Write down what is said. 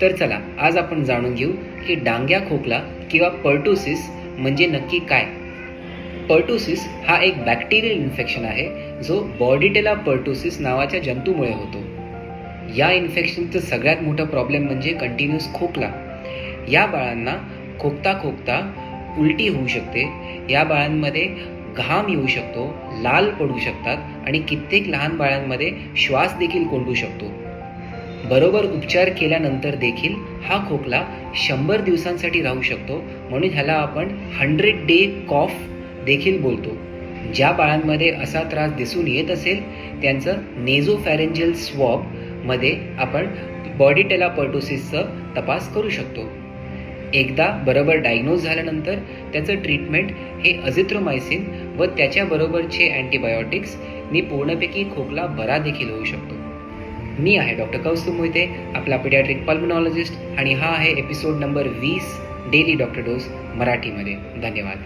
तर चला आज आपण जाणून घेऊ की डांग्या खोकला किंवा पर्टोसिस म्हणजे नक्की काय. पर्टोसिस हा एक बॅक्टेरियल इन्फेक्शन आहे जो बॉर्डिटेला पर्टोसिस नावाच्या जंतूमुळे होतो. या इन्फेक्शनचं सगळ्यात मोठं प्रॉब्लेम म्हणजे कंटिन्युअस खोकला. या बाळांना खोकता खोकता उलटी होऊ शकते या बाळांमध्ये घाम येऊ शकतो लाल पडू शकतात आणि कित्येक लहान बाळांमध्ये श्वास देखील कोंडू शकतो. बरोबर उपचार केल्यानंतर देखील हा खोकला शंभर दिवसांसाठी राहू शकतो म्हणून ह्याला आपण हंड्रेड डे कॉफ देखील बोलतो. ज्या बाळांमध्ये असा त्रास दिसून येत असेल त्यांचं नेझोफॅरेंजियल स्वॉबमध्ये आपण बॉडीटेला पर्टोसिसचं तपास करू शकतो. एकदा बरोबर डायग्नोज झाल्यानंतर त्याचं ट्रीटमेंट हे अझिथ्रोमायसिन व त्याच्याबरोबरचे अँटीबायोटिक्सनी पूर्णपैकी खोकला बरा देखील होऊ शकतो. मी आहे डॉक्टर कौस्तुभ मोहिते आपला पिडियाट्रिक पल्मनॉलॉजिस्ट आणि हा आहे एपिसोड नंबर वीस डेली डॉक्टर डोस मराठीमध्ये. धन्यवाद.